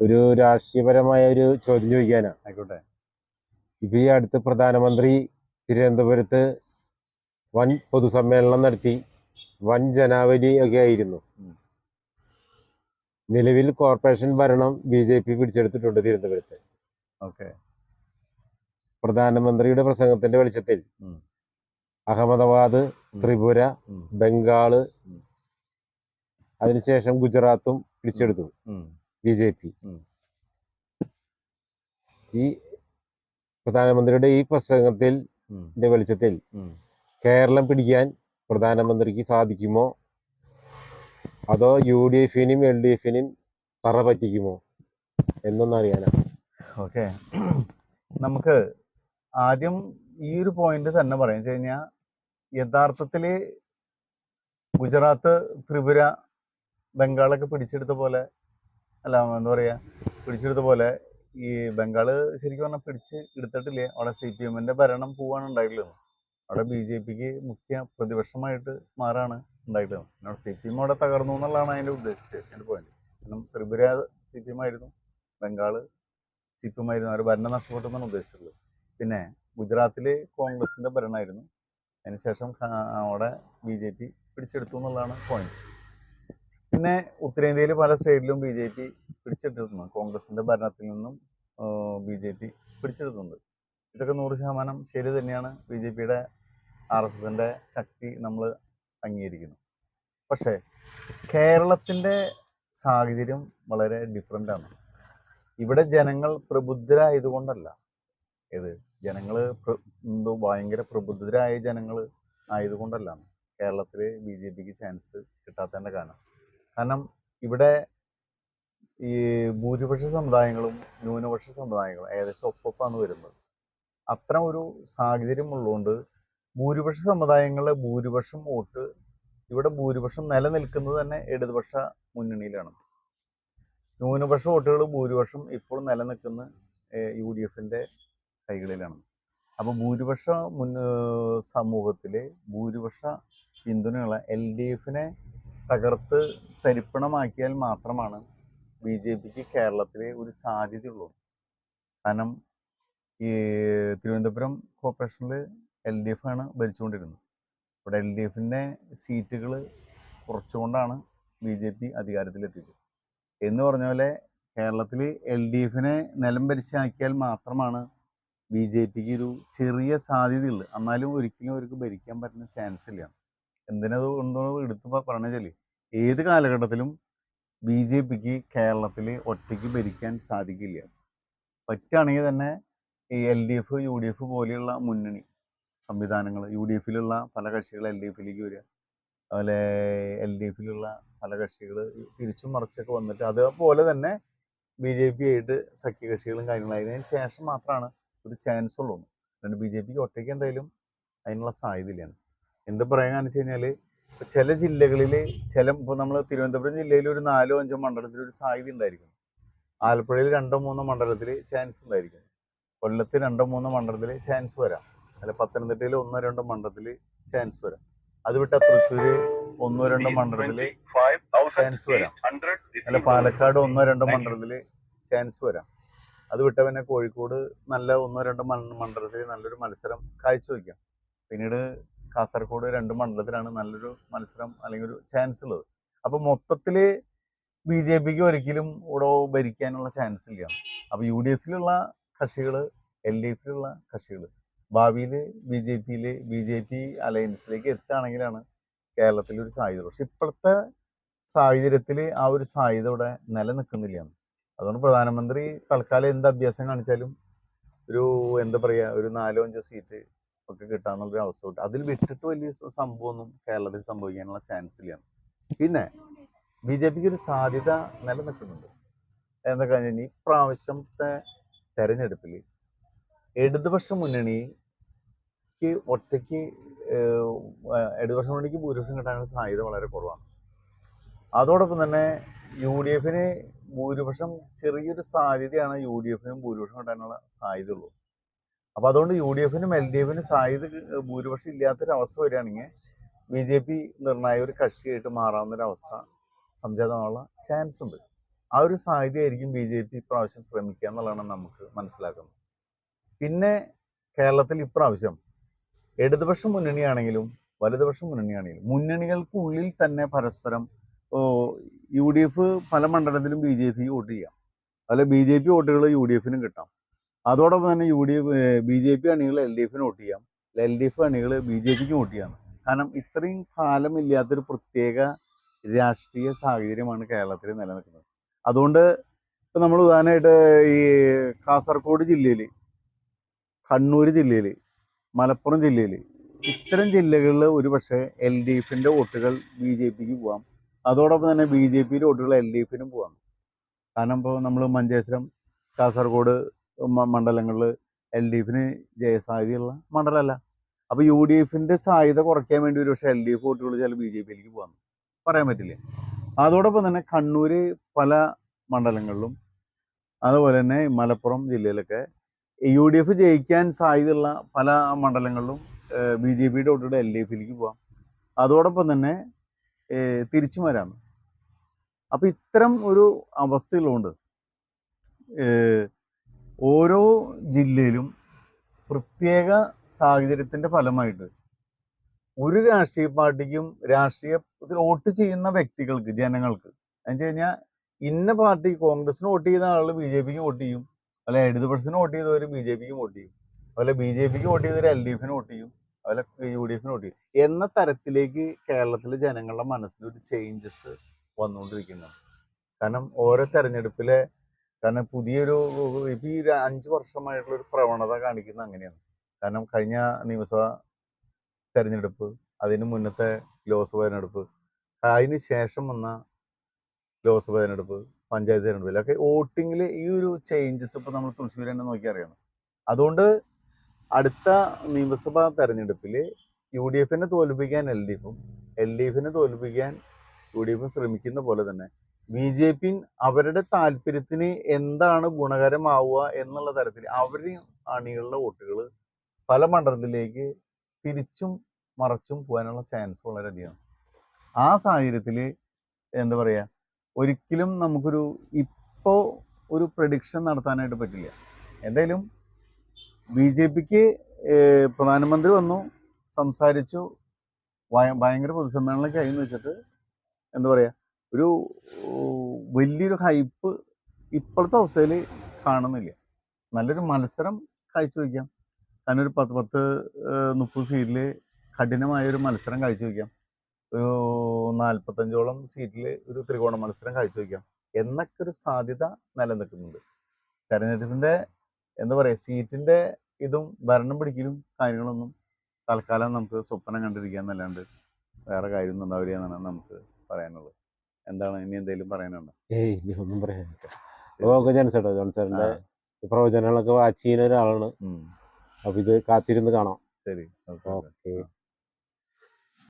ഒരു രാഷ്ട്രീയപരമായ ഒരു ചോദ്യം ചോദിക്കാനാ. ആയിക്കോട്ടെ. ഇപ്പൊ ഈ അടുത്ത് പ്രധാനമന്ത്രി തിരുവനന്തപുരത്ത് വൻ പൊതുസമ്മേളനം നടത്തി. വൻ ജനാവലി ഒക്കെ ആയിരുന്നു. നിലവിൽ കോർപ്പറേഷൻ ഭരണം ബി ജെ പി പിടിച്ചെടുത്തിട്ടുണ്ട് തിരുവനന്തപുരത്ത്. ഓക്കെ. പ്രധാനമന്ത്രിയുടെ പ്രസംഗത്തിന്റെ വെളിച്ചത്തിൽ അഹമ്മദാബാദ് ത്രിപുര. ബംഗാൾ അതിനുശേഷം ഗുജറാത്തും പിടിച്ചെടുത്തു. B J P. ഈ പ്രധാനമന്ത്രിയുടെ ഈ പ്രസംഗത്തിൽ. വെളിച്ചത്തിൽ കേരളം പിടിക്കാൻ പ്രധാനമന്ത്രിക്ക് സാധിക്കുമോ? അതോ യു ഡി എഫിനും എൽ ഡി എഫിനും തറ പറ്റിക്കുമോ? എന്നൊന്നും ഓക്കെ. നമുക്ക് ആദ്യം ഈ ഒരു പോയിന്റ് തന്നെ പറയാം. വെച്ച് കഴിഞ്ഞാൽ യഥാർത്ഥത്തിൽ ഗുജറാത്ത് ത്രിപുര ബംഗാളൊക്കെ പിടിച്ചെടുത്ത പോലെ അല്ല എന്താ പറയാ പിടിച്ചെടുത്ത പോലെ ഈ ബംഗാൾ ശരിക്കും പറഞ്ഞാൽ പിടിച്ച് എടുത്തിട്ടില്ലേ? അവിടെ സി പി എമ്മിന്റെ ഭരണം പോവാണ് ഉണ്ടായിട്ടുള്ളത്. അവിടെ ബി ജെ പിക്ക് മുഖ്യ പ്രതിപക്ഷമായിട്ട് മാറാണ് ഉണ്ടായിട്ടുള്ളത്. അവിടെ സി പി എം അവിടെ തകർന്നു എന്നുള്ളതാണ് അതിന്റെ ഉദ്ദേശിച്ചത് എന്റെ പോയിന്റ് കാരണം ത്രിപുര സി പി എം ആയിരുന്നു ബംഗാൾ സി പി എം ആയിരുന്നു അവർ ഭരണം നഷ്ടപ്പെട്ടു എന്നാണ് ഉദ്ദേശിച്ചിട്ടുള്ളത്. പിന്നെ ഗുജറാത്തിൽ കോൺഗ്രസിന്റെ ഭരണമായിരുന്നു. അതിനുശേഷം അവിടെ ബി ജെ പി പിടിച്ചെടുത്തു എന്നുള്ളതാണ് പോയിന്റ് പിന്നെ ഉത്തരേന്ത്യയിൽ പല സ്റ്റേറ്റിലും ബി ജെ പി പിടിച്ചെടുത്തിട്ടുണ്ട് കോൺഗ്രസിന്റെ ഭരണത്തിൽ നിന്നും ബി ജെ പി പിടിച്ചെടുത്തിട്ടുണ്ട് ഇതൊക്കെ നൂറ് ശതമാനം ശരി തന്നെയാണ്. ബി ജെ പിയുടെ ആർ എസ് എസിന്റെ ശക്തി നമ്മൾ അംഗീകരിക്കുന്നു. പക്ഷേ കേരളത്തിന്റെ സാഹചര്യം വളരെ ഡിഫറെന്റ് ആണ്. ഇവിടെ ജനങ്ങൾ പ്രബുദ്ധരായതുകൊണ്ടല്ല. ഏത്? ജനങ്ങൾ എന്തോ ഭയങ്കര പ്രബുദ്ധരായ ജനങ്ങൾ ആയതുകൊണ്ടല്ല കേരളത്തിൽ ബി ജെ പിക്ക് ചാൻസ് കിട്ടാത്തതിന്റെ കാരണം. കാരണം ഇവിടെ ഈ ഭൂരിപക്ഷ സമുദായങ്ങളും ന്യൂനപക്ഷ സമുദായങ്ങളും ഏകദേശം ഒപ്പൊപ്പാണ് വരുന്നത്. അത്തരം ഒരു സാഹചര്യം ഉള്ളതുകൊണ്ട് ഭൂരിപക്ഷ സമുദായങ്ങളിലെ ഭൂരിപക്ഷം വോട്ട് ഇവിടെ ഭൂരിപക്ഷം നിലനിൽക്കുന്നത് തന്നെ ഇടതുപക്ഷ മുന്നണിയിലാണ്. ന്യൂനപക്ഷ വോട്ടുകൾ ഭൂരിപക്ഷം ഇപ്പോൾ നിലനിൽക്കുന്ന യു ഡി എഫിന്റെ കൈകളിലാണ്. അപ്പോൾ ഭൂരിപക്ഷ മുൻ സമൂഹത്തിലെ ഭൂരിപക്ഷ പിന്തുണയുള്ള എൽ ഡി എഫിനെ തകർത്ത് തരിപ്പണമാക്കിയാൽ മാത്രമാണ് ബി ജെ പിക്ക് കേരളത്തിലെ ഒരു സാധ്യതയുള്ളൂ. കാരണം ഈ തിരുവനന്തപുരം കോർപ്പറേഷനിൽ എൽ ഡി എഫ് ആണ് ഭരിച്ചുകൊണ്ടിരുന്നത്. ഇവിടെ എൽ ഡി എഫിന്റെ സീറ്റുകൾ കുറച്ചുകൊണ്ടാണ് ബി ജെ പി അധികാരത്തിലെത്തിയത്. എന്ന് പറഞ്ഞ പോലെ കേരളത്തിൽ എൽ ഡി എഫിനെ നിലം പരിശാക്കിയാൽ മാത്രമാണ് ബി ജെ പിക്ക് ഒരു ചെറിയ സാധ്യതയുള്ളൂ. എന്നാലും ഒരിക്കലും അവർക്ക് ഭരിക്കാൻ പറ്റുന്ന ചാൻസ് ഇല്ല. എന്തിനത് എന്തോ എടുത്ത് പറഞ്ഞാൽ ഏത് കാലഘട്ടത്തിലും ബി ജെ പിക്ക് കേരളത്തിൽ ഒറ്റയ്ക്ക് ഭരിക്കാൻ സാധിക്കില്ല. പറ്റുകയാണെങ്കിൽ തന്നെ ഈ L D F U D F പോലെയുള്ള മുന്നണി സംവിധാനങ്ങൾ യു ഡി എഫിലുള്ള പല കക്ഷികൾ എൽ ഡി എഫിലേക്ക് വരിക. അതുപോലെ എൽ ഡി എഫിലുള്ള പല കക്ഷികൾ തിരിച്ചും മറിച്ചൊക്കെ വന്നിട്ട് അതുപോലെ തന്നെ ബി ജെ പി ആയിട്ട് സഖ്യകക്ഷികളും കാര്യങ്ങളായതിനു ശേഷം മാത്രമാണ് ഒരു ചാൻസ് ഉള്ളൂ. അതുകൊണ്ട് ബി ജെ പിക്ക് ഒറ്റയ്ക്ക് എന്തായാലും അതിനുള്ള സാധ്യതയില്ലാണ് എന്ത് പറയാന്ന് വെച്ച് കഴിഞ്ഞാൽ ഇപ്പൊ ചില ജില്ലകളിൽ ചില ഇപ്പോൾ നമ്മൾ തിരുവനന്തപുരം ജില്ലയിൽ ഒരു നാലോ അഞ്ചോ മണ്ഡലത്തിൽ ഒരു സാധ്യത ഉണ്ടായിരിക്കും. ആലപ്പുഴയിൽ രണ്ടോ മൂന്നോ മണ്ഡലത്തിൽ ചാൻസ് ഉണ്ടായിരിക്കും. കൊല്ലത്ത് രണ്ടോ മൂന്നോ മണ്ഡലത്തിൽ ചാൻസ് വരാം. അല്ല പത്തനംതിട്ടയിൽ ഒന്നോ രണ്ടോ മണ്ഡലത്തിൽ ചാൻസ് വരാം. അത് വിട്ട തൃശ്ശൂര് ഒന്നോ രണ്ടോ മണ്ഡലത്തിൽ ചാൻസ് വരാം. അല്ല പാലക്കാട് ഒന്നോ രണ്ടോ മണ്ഡലത്തിൽ ചാൻസ് വരാം. അത് വിട്ട പിന്നെ കോഴിക്കോട് നല്ല ഒന്നോ രണ്ടോ മണ്ഡലത്തിൽ നല്ലൊരു മത്സരം കാഴ്ചവെക്കാം. പിന്നീട് കാസർഗോഡ് രണ്ട് മണ്ഡലത്തിലാണ് നല്ലൊരു മത്സരം അല്ലെങ്കിൽ ഒരു ചാൻസ് ഉള്ളത്. അപ്പൊ മൊത്തത്തിൽ ബി ജെ പിക്ക് ഒരിക്കലും ഇവിടെ ഭരിക്കാനുള്ള ചാൻസ് ഇല്ല. അപ്പൊ യു ഡി എഫിലുള്ള കക്ഷികൾ എൽ ഡി എഫിലുള്ള കക്ഷികൾ ഭാവിയിൽ ബി ജെ പിയിൽ ബി ജെ പി അലയൻസിലേക്ക് എത്തുകയാണെങ്കിലാണ് കേരളത്തിൽ ഒരു സാധ്യത. പക്ഷെ ഇപ്പോഴത്തെ സാഹചര്യത്തിൽ ആ ഒരു സാധ്യത ഇവിടെ നിലനിൽക്കുന്നില്ല. അതുകൊണ്ട് പ്രധാനമന്ത്രി തൽക്കാലം എന്ത് അഭ്യാസം കാണിച്ചാലും ഒരു എന്താ പറയാ ഒരു നാലോ അഞ്ചോ സീറ്റ് ഒക്കെ കിട്ടാന്നുള്ളൊരു അവസ്ഥ കിട്ടും അതിൽ വിട്ടിട്ട് വലിയ സംഭവമൊന്നും കേരളത്തിൽ സംഭവിക്കാനുള്ള ചാൻസ് ഇല്ല. പിന്നെ ബി ജെ പിക്ക് ഒരു സാധ്യത നിലനിൽക്കുന്നുണ്ട്. എന്താ കഴിഞ്ഞാൽ ഈ പ്രാവശ്യത്തെ തെരഞ്ഞെടുപ്പിൽ ഇടതുപക്ഷ മുന്നണിക്ക് ഒറ്റയ്ക്ക് ഇടതുപക്ഷ മുന്നണിക്ക് ഭൂരിപക്ഷം കിട്ടാനുള്ള സാധ്യത വളരെ കുറവാണ്. അതോടൊപ്പം തന്നെ യു ഡി എഫിന് ഭൂരിപക്ഷം ചെറിയൊരു സാധ്യതയാണ് യു ഡി എഫിനും ഭൂരിപക്ഷം കിട്ടാനുള്ള സാധ്യത ഉള്ളൂ അപ്പൊ അതുകൊണ്ട് യു ഡി എഫിനും എൽ ഡി എഫിനും ക- ഭൂരിപക്ഷം ഇല്ലാത്തൊരവസ്ഥ വരികയാണെങ്കിൽ ബി ജെ പി നിർണായക ഒരു കക്ഷിയായിട്ട് മാറാവുന്നൊരവസ്ഥ സംജാതമാനുള്ള ചാൻസ് ഉണ്ട്. ആ ഒരു സാധ്യതയായിരിക്കും ബി ജെ പി ഇപ്രാവശ്യം ശ്രമിക്കുക എന്നുള്ളതാണ് നമുക്ക് മനസ്സിലാക്കുന്നത്. പിന്നെ കേരളത്തിൽ ഇപ്രാവശ്യം ഇടതുപക്ഷ മുന്നണിയാണെങ്കിലും വലതുപക്ഷ മുന്നണിയാണെങ്കിലും മുന്നണികൾക്കുള്ളിൽ തന്നെ പരസ്പരം യു ഡി എഫ് പല മണ്ഡലത്തിലും ബി ജെ പി വോട്ട് ചെയ്യാം. അതുപോലെ ബി ജെ പി വോട്ടുകൾ യു ഡി എഫിനും കിട്ടാം. അതോടൊപ്പം തന്നെ U D F B J P അണികൾ എൽ ഡി എഫിന് വോട്ട് ചെയ്യാം. എൽ ഡി എഫ് അണികൾ ബി ജെ പിക്ക് വോട്ട് ചെയ്യാം കാരണം ഇത്രയും കാലമില്ലാത്തൊരു പ്രത്യേക രാഷ്ട്രീയ സാഹചര്യമാണ് കേരളത്തിൽ നിലനിൽക്കുന്നത്. അതുകൊണ്ട് ഇപ്പം നമ്മൾ ഉദാഹരണമായിട്ട് ഈ കാസർഗോഡ് ജില്ലയിൽ കണ്ണൂർ ജില്ലയിൽ മലപ്പുറം ജില്ലയിൽ ഇത്തരം ജില്ലകളിൽ ഒരു പക്ഷേ എൽ ഡി എഫിന്റെ വോട്ടുകൾ ബി ജെ പിക്ക് പോവാം. അതോടൊപ്പം തന്നെ ബി ജെ പിയുടെ വോട്ടുകൾ എൽ ഡി എഫിനും പോവാം. കാരണം ഇപ്പോൾ നമ്മൾ മഞ്ചേശ്വരം കാസർഗോഡ് മണ്ഡലങ്ങളിൽ എൽ ഡി എഫിന് ജയസാധ്യതയുള്ള മണ്ഡലമല്ല. അപ്പോൾ യു ഡി എഫിന്റെ സാധ്യത കുറയ്ക്കാൻ വേണ്ടി ഒരു പക്ഷേ എൽ ഡി എഫ് വോട്ടുകൾ ചില ബി ജെ പിയിലേക്ക് പോകാം പറയാൻ പറ്റില്ല? അതോടൊപ്പം തന്നെ കണ്ണൂർ പല മണ്ഡലങ്ങളിലും അതുപോലെ തന്നെ മലപ്പുറം ജില്ലയിലൊക്കെ യു ഡി എഫ് ജയിക്കാൻ സാധ്യതയുള്ള പല മണ്ഡലങ്ങളിലും ബി ജെ പിയുടെ വോട്ടുകൾ എൽ ഡി എഫിലേക്ക് പോകാം അതോടൊപ്പം തന്നെ തിരിച്ചു വരാമെന്ന് വരാം അപ്പം ഇത്തരം ഒരു അവസ്ഥയുള്ളതുകൊണ്ട് ഏഹ് ഓരോ ജില്ലയിലും പ്രത്യേക സാഹചര്യത്തിന്റെ ഫലമായിട്ട് ഒരു രാഷ്ട്രീയ പാർട്ടിക്കും രാഷ്ട്രീയത്തിൽ വോട്ട് ചെയ്യുന്ന വ്യക്തികൾക്ക് ജനങ്ങൾക്ക് എന്ന് കഴിഞ്ഞാൽ ഇന്ന പാർട്ടി കോൺഗ്രസിന് വോട്ട് ചെയ്ത ആളുകൾ ബി ജെ പിക്ക് വോട്ട് ചെയ്യും. അല്ലെ ഇടതുപക്ഷത്തിന് വോട്ട് ചെയ്തവർ ബി ജെ പിക്ക് വോട്ട് ചെയ്യും. അതുപോലെ ബി ജെ പിക്ക് വോട്ട് ചെയ്തവർ എൽ ഡി എഫിന് വോട്ട് ചെയ്യും. അതുപോലെ യു ഡി എഫിന് വോട്ട് ചെയ്യും. എന്ന തരത്തിലേക്ക് കേരളത്തിലെ ജനങ്ങളുടെ മനസ്സിലൊരു ചേഞ്ചസ് വന്നുകൊണ്ടിരിക്കുന്നു. കാരണം ഓരോ തെരഞ്ഞെടുപ്പിലെ കാരണം പുതിയൊരു ഇപ്പം ഈ അഞ്ച് വർഷമായിട്ടുള്ള ഒരു പ്രവണത കാണിക്കുന്ന അങ്ങനെയാണ്. കാരണം കഴിഞ്ഞ നിയമസഭാ തെരഞ്ഞെടുപ്പ് അതിന് മുന്നത്തെ ലോക്സഭ തെരഞ്ഞെടുപ്പ് അതിന് ശേഷം വന്ന ലോക്സഭ തെരഞ്ഞെടുപ്പ് പഞ്ചായത്ത് തെരഞ്ഞെടുപ്പിലൊക്കെ വോട്ടിങ്ങിൽ ഈ ഒരു ചേഞ്ചസ് ഇപ്പോൾ നമ്മൾ തൃശ്ശൂർ തന്നെ നോക്കി അറിയണം. അതുകൊണ്ട് അടുത്ത നിയമസഭാ തെരഞ്ഞെടുപ്പിൽ യു ഡി എഫിനെ തോൽപ്പിക്കാൻ എൽ ഡി എഫും എൽ ഡി എഫിനെ തോൽപ്പിക്കാൻ യു ഡി എഫും ശ്രമിക്കുന്ന പോലെ തന്നെ ബി ജെ പി അവരുടെ താല്പര്യത്തിന് എന്താണ് ഗുണകരമാവുക എന്നുള്ള തരത്തിൽ അവരുടെ അണികളുടെ വോട്ടുകൾ പല മണ്ഡലത്തിലേക്ക് തിരിച്ചും മറച്ചും പോകാനുള്ള ചാൻസ് വളരെയധികം ആ സാഹചര്യത്തിൽ എന്താ പറയുക ഒരിക്കലും നമുക്കൊരു ഇപ്പോൾ ഒരു പ്രഡിക്ഷൻ നടത്താനായിട്ട് പറ്റില്ല. എന്തായാലും ബി ജെ പിക്ക് പ്രധാനമന്ത്രി വന്നു സംസാരിച്ചു ഭയ- ഭയങ്കര പൊതുസമ്മേളനം കഴിഞ്ഞു വെച്ചിട്ട് എന്താ പറയുക ഒരു വലിയൊരു ഹൈപ്പ് ഇപ്പോഴത്തെ അവസ്ഥയിൽ കാണുന്നില്ല. നല്ലൊരു മത്സരം കാഴ്ചവെക്കാം കാരണം ഒരു പത്ത് പത്ത് മുപ്പത് സീറ്റിൽ കഠിനമായ ഒരു മത്സരം കാഴ്ചവെക്കാം ഒരു നാൽപ്പത്തഞ്ചോളം സീറ്റിൽ ഒരു ത്രികോണ മത്സരം കാഴ്ചവെക്കാം എന്നൊക്കെ ഒരു സാധ്യത നിലനിൽക്കുന്നുണ്ട്. തെരഞ്ഞെടുപ്പിന്റെ എന്താ പറയുക സീറ്റിന്റെ ഇതും ഭരണം പിടിക്കലും കാര്യങ്ങളൊന്നും തൽക്കാലം നമുക്ക് സ്വപ്നം കണ്ടിരിക്കുക എന്നല്ലാണ്ട് വേറെ കാര്യമൊന്നും ഉണ്ടാവില്ല എന്നാണ് നമുക്ക് പറയാനുള്ളത്. എന്താണ്? ഇനി എന്തെങ്കിലും പറയാനുണ്ടോ? ഏയ് ഇനി ഒന്നും പറയാനില്ല. ഓക്കെ ആ. പ്രവചനങ്ങളൊക്കെ വാച്ച് ചെയ്യുന്ന ഒരാളാണ്. അപ്പൊ ഇത് കാത്തിരുന്ന് കാണാം. ശരി. ഓക്കെ